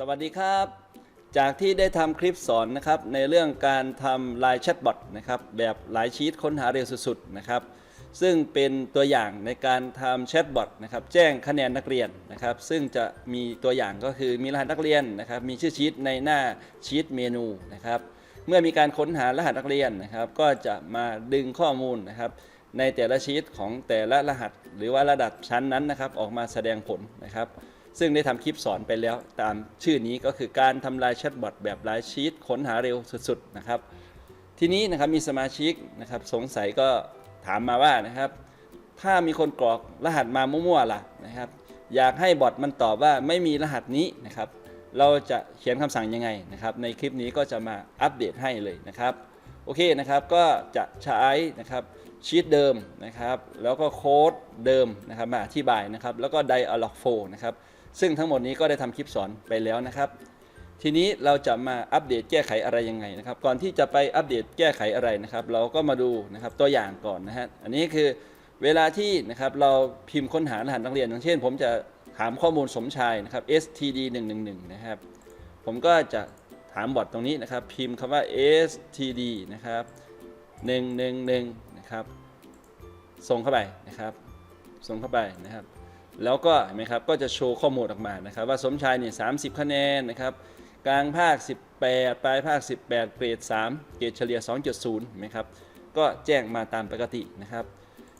สวัสดีครับ จากที่ได้ทำคลิปสอนนะครับในเรื่องการทำไลน์แชทบอทนะครับแบบหลายชีตค้นหาเร็วสุดๆนะครับซึ่งเป็นตัวอย่างในการทำแชทบอทนะครับแจ้งคะแนนนักเรียนนะครับ ซึ่งจะมีตัวอย่างก็คือมีรหัสนักเรียนนะครับมีชื่อชีตในหน้าชีตเมนูนะครับเมื่อมีการค้นหารหัสนักเรียนนะครับ ก็จะมาดึงข้อมูลนะครับในแต่ละชีตของแต่ละรหัส หรือว่าระดับชั้นนั้นนะครับออกมาแสดงผลนะครับ ซึ่งได้ทำคลิปสอนไปแล้วตามชื่อนี้ก็คือการทำลายแชทบอทแบบไลน์ชีตค้นหาเร็วสุดๆนะครับทีนี้นะครับมีสมาชิกนะครับสงสัยก็ถามมาว่านะครับถ้ามีคนกรอกรหัสมามั่วๆล่ะนะครับอยากให้บอทมันตอบว่าไม่มีรหัสนี้นะครับเราจะเขียนคำสั่งยังไงนะครับในคลิปนี้ก็จะมาอัปเดตให้เลยนะครับโอเคนะครับก็จะใช้นะครับชีตเดิมนะครับแล้วก็โค้ดเดิมนะครับมาอธิบายนะครับแล้วก็ dialog flow นะครับ ซึ่งทั้งหมดนี้ก็ได้ทำคลิปสอนไปแล้วนะครับ ทีนี้เราจะมาอัปเดตแก้ไขอะไรยังไงนะครับ ก่อนที่จะไปอัปเดตแก้ไขอะไรนะครับ เราก็มาดูนะครับตัวอย่างก่อนนะฮะอันนี้คือเวลาที่นะครับเราพิมพ์ค้นหารหัสนักเรียนอย่างเช่น ผมจะถามข้อมูลสมชายนะครับ std 1 1 1นะครับ ผมก็จะถามบอทตรงนี้นะครับ พิมพ์คำว่า std นะครับ111นะครับ ส่งเข้าไปนะครับ ส่งเข้าไปนะครับ แล้วก็เห็นไหมครับก็จะโชว์ข้อมูลออกมานะครับ ว่าสมชายเนี่ย30คะแนนนะครับกลางภาค 18 ปลายภาค 18 เกรด 3 เกรดเฉลี่ย 2.0เห็นไหมครับก็แจ้งมาตามปกตินะครับ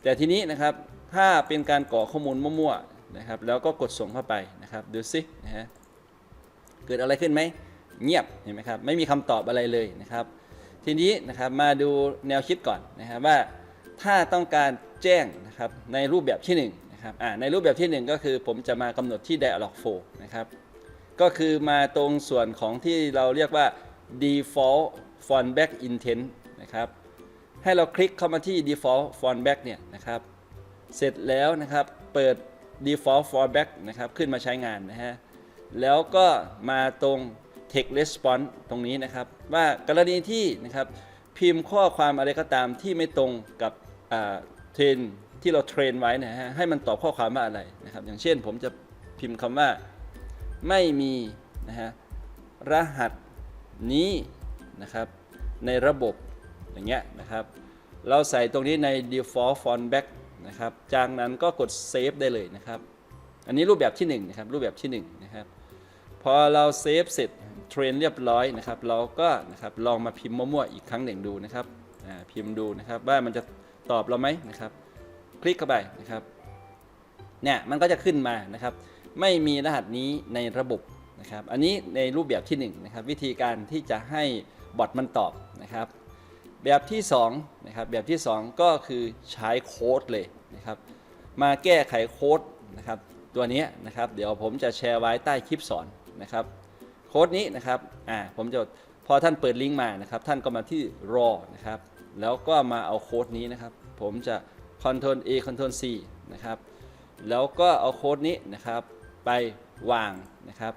แต่ทีนี้นะครับถ้าเป็นการกรอข้อมูลมั่วๆนะครับแล้วก็กดส่งเข้าไปนะครับดูสินะฮะเกิดอะไรขึ้นไหมเงียบเห็นไหมครับไม่มีคำตอบอะไรเลยนะครับ ทีนี้นะครับมาดูแนวคิดก่อนนะครับว่าถ้าต้องการแจ้งนะครับในรูปแบบที่ 1 นะครับในรูปแบบที่ 1 ก็คือผมจะมากำหนดที่ dialog flow นะครับ ก็คือมาตรงส่วนของที่เราเรียกว่า default fallback intent นะครับ ให้เราคลิกเข้ามาที่ default fallback เนี่ยนะครับ เสร็จแล้วนะครับ เปิด default fallback นะครับ ขึ้นมาใช้งานนะฮะ แล้วก็มาตรง text response ตรงนี้นะครับ ว่ากรณีที่นะครับพิมพ์ข้อความอะไรก็ตามที่ไม่ตรงกับเทรน ที่เราเทรนไว้นะฮะให้มันตอบข้อความว่าอะไรนะครับ อย่างเช่นผมจะพิมพ์คำว่า ไม่มีนะฮะรหัสนี้นะครับ ในระบบอย่างเงี้ยนะครับ เราใส่ตรงนี้ใน default fallback นะครับ จากนั้นก็กด save ได้เลยนะครับ อันนี้รูปแบบที่1นะครับรูปแบบที่1นะครับพอเราเซฟเสร็จเทรนเรียบร้อยนะครับ เราก็นะครับลองมาพิมพ์มั่วๆอีกครั้งหนึ่งดูนะครับอ่าพิมพ์ดูนะครับว่ามันจะตอบเราไหมนะครับ คลิกเข้าไปนะครับเนี่ยมันก็จะขึ้นมานะครับ ไม่มีรหัสนี้ในระบบนะครับ อันนี้ในรูปแบบที่1นะครับ วิธีการที่จะให้บอทมันตอบนะครับ แบบที่2นะครับแบบที่ 2 ก็คือใช้โค้ดเลยนะครับ มาแก้ไขโค้ดนะครับตัวนี้นะครับ เดี๋ยวผมจะแชร์ไว้ใต้คลิปสอนนะครับ โค้ดนี้นะครับอ่าผมจะพอท่านเปิดลิงก์มานะครับ ท่านก็มาที่ raw นะครับแล้วก็มาเอาโค้ดนี้นะครับ ผมจะ Ctrl A Ctrl C นะครับ แล้วก็เอาโค้ดนี้นะครับไปวางนะครับ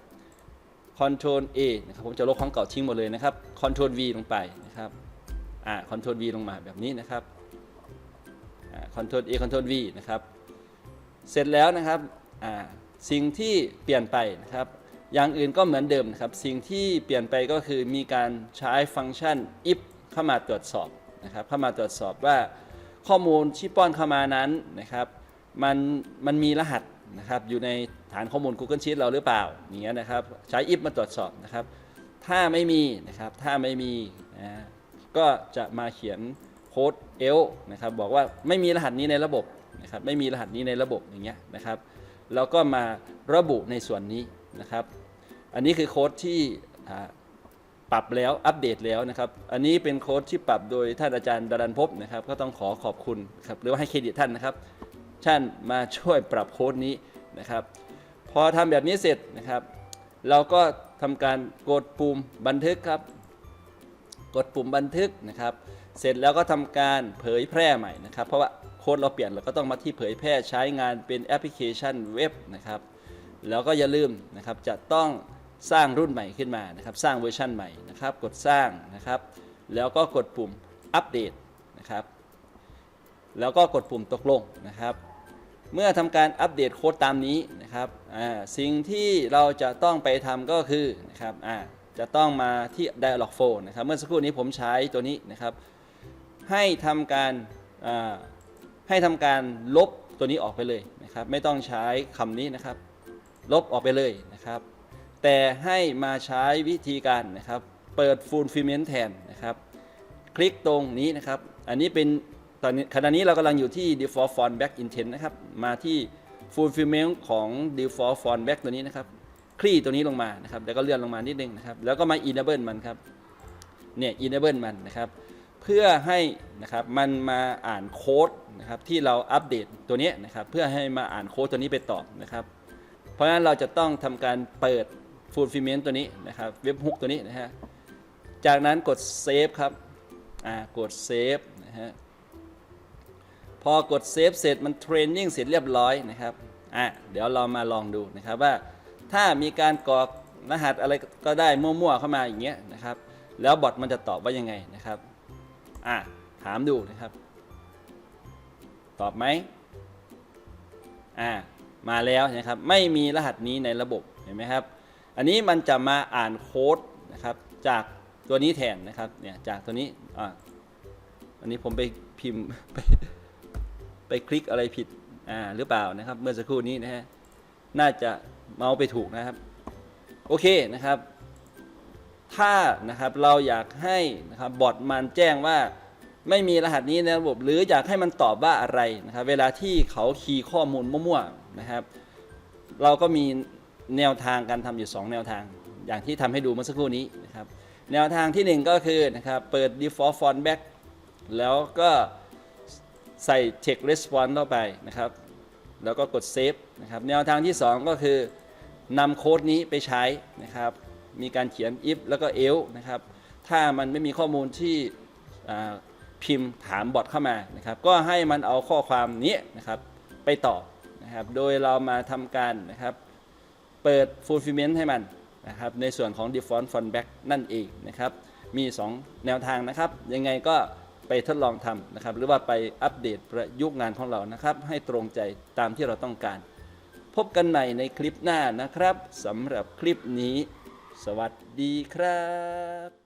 Ctrl A นะครับผมจะลบของเก่าทิ้งหมดเลยนะครับ Ctrl V ลงไปนะครับอ่า Ctrl V ลงมาแบบนี้นะครับอ่า Ctrl A Ctrl V นะครับ เสร็จแล้วนะครับอ่าสิ่งที่เปลี่ยนไปนะครับ อย่างอื่นก็เหมือนเดิมนะครับ สิ่งที่เปลี่ยนไปก็คือมีการใช้ฟังก์ชัน if เข้ามาตรวจสอบนะครับ เข้ามาตรวจสอบว่า ข้อมูลที่ป้อนเข้ามานั้นนะครับมันมันมีรหัสนะครับอยู่ในฐานข้อมูล Google Sheet เราหรือเปล่าอย่างเงี้ยนะครับใช้ if มาตรวจสอบนะครับ ถ้าไม่มีนะครับถ้าไม่มีนะก็จะมาเขียนโค้ด else นะครับบอกว่าไม่มีรหัสนี้ในระบบนะครับไม่มีรหัสนี้ในระบบอย่างเงี้ยนะครับแล้วก็มาระบุในส่วนนี้นะครับ อันนี้คือโค้ดที่ ปรับแล้วอัปเดตแล้วนะครับ อันนี้เป็นโค้ดที่ปรับโดยท่านอาจารย์ดารันพบนะครับ ก็ต้องขอขอบคุณครับหรือว่าให้เครดิตท่านนะครับท่านมาช่วยปรับโค้ดนี้นะครับ พอทำแบบนี้เสร็จนะครับ เราก็ทำการกดปุ่มบันทึกครับ กดปุ่มบันทึกนะครับ เสร็จแล้วก็ทำการเผยแพร่ใหม่นะครับ เพราะว่าโค้ดเราเปลี่ยนเราก็ต้องมาที่เผยแพร่ใช้งานเป็นแอปพลิเคชันเว็บนะครับ แล้วก็อย่าลืมนะครับจะต้อง สร้างรุ่นใหม่ขึ้นมานะครับ สร้างเวอร์ชันใหม่นะครับ กดสร้างนะครับ แล้วก็กดปุ่มอัปเดตนะครับ แล้วก็กดปุ่มตกลงนะครับ เมื่อทำการอัปเดตโค้ดตามนี้นะครับสิ่งที่เราจะต้องไปทำก็คือนะครับจะต้องมาที่ Dialog Flow นะครับ เมื่อสักครู่นี้ผมใช้ตัวนี้นะครับ ให้ทำการให้ทำการลบตัวนี้ออกไปเลยนะครับ ไม่ต้องใช้คำนี้นะครับ ลบออกไปเลยนะครับ แต่ให้มาใช้วิธีการนะครับ เปิด Fulfillment แทนนะครับ คลิกตรงนี้นะครับ อันนี้เป็นตอนนี้ขณะนี้เรากำลังอยู่ที่ default font back intent นะครับ มาที่ fulfillment ของ default font back ตัวนี้นะครับ คลี่ตัวนี้ลงมานะครับ แล้วก็เลื่อนลงมานิดนึงนะครับ แล้วก็มา enable มันครับ เนี่ย enable มันนะครับ เพื่อให้นะครับ มันมาอ่านโค้ดนะครับที่เราอัปเดตตัวนี้นะครับ เพื่อให้มาอ่านโค้ดตัวนี้ไปตอบนะครับ เพราะฉะนั้นเราจะต้องทำการเปิด fulfillment ตัวนี้นะครับเว็บฮุกตัวนี้นะฮะจากนั้นกดเซฟครับอ่ากดเซฟนะฮะพอกดเซฟเสร็จมันเทรนนิ่งเสร็จเรียบร้อยนะครับอะเดี๋ยวเรามาลองดูนะครับว่าถ้ามีการกรอกรหัสอะไรก็ได้มั่วๆเข้ามาอย่างเงี้ยนะครับ แล้วบอทมันจะตอบว่ายังไงนะครับอะถามดูนะครับ ตอบไหมอ่ามาแล้วนะครับ ไม่มีรหัสนี้ในระบบเห็นไหมครับ อันนี้มันจะมาอ่านโค้ดนะครับจากตัวนี้แทนนะครับเนี่ยจากตัวนี้อ่าอันนี้ผมไปพิมพ์ไปไปคลิกอะไรผิดอ่าหรือเปล่านะครับ เมื่อสักครู่นี้นะฮะน่าจะเมาส์ไปถูกนะครับ โอเคนะครับ ถ้านะครับเราอยากให้นะครับบอทมันแจ้งว่าไม่มีรหัสนี้ในระบบ หรืออยากให้มันตอบว่าอะไรนะครับ เวลาที่เขาคีย์ข้อมูลมั่วๆนะครับ เราก็มี แนวทางการทำอยู่ 2 แนวทาง อย่างที่ทำให้ดูเมื่อสักครู่นี้นะครับแนวทางทีหนึ่1 ก็คือนะครับเปิด default font back แล้วก็ใส่ text response เข้าไปนะครับ แล้วก็กด save นะครับแนวทางที่ 2 ก็คือนำโค้ดนี้ไปใช้นะครับ มีการเขียน if แล้วก็ else นะครับ ถ้ามันไม่มีข้อมูลที่พิมพ์ถามบอทเข้ามานะครับ ก็ให้มันเอาข้อความนี้นะครับไปตอบนะครับ โดยเรามาทำการนะครับ เปิด fulfillment ให้มันนะครับในส่วนของ default font back นั่นเองนะครับมี 2 แนวทางนะครับ ยังไงก็ไปทดลองทำนะครับ หรือว่าไปอัปเดตประยุกต์งานของเรานะครับ ให้ตรงใจตามที่เราต้องการ พบกันใหม่ในคลิปหน้านะครับสำหรับคลิปนี้ สวัสดีครับ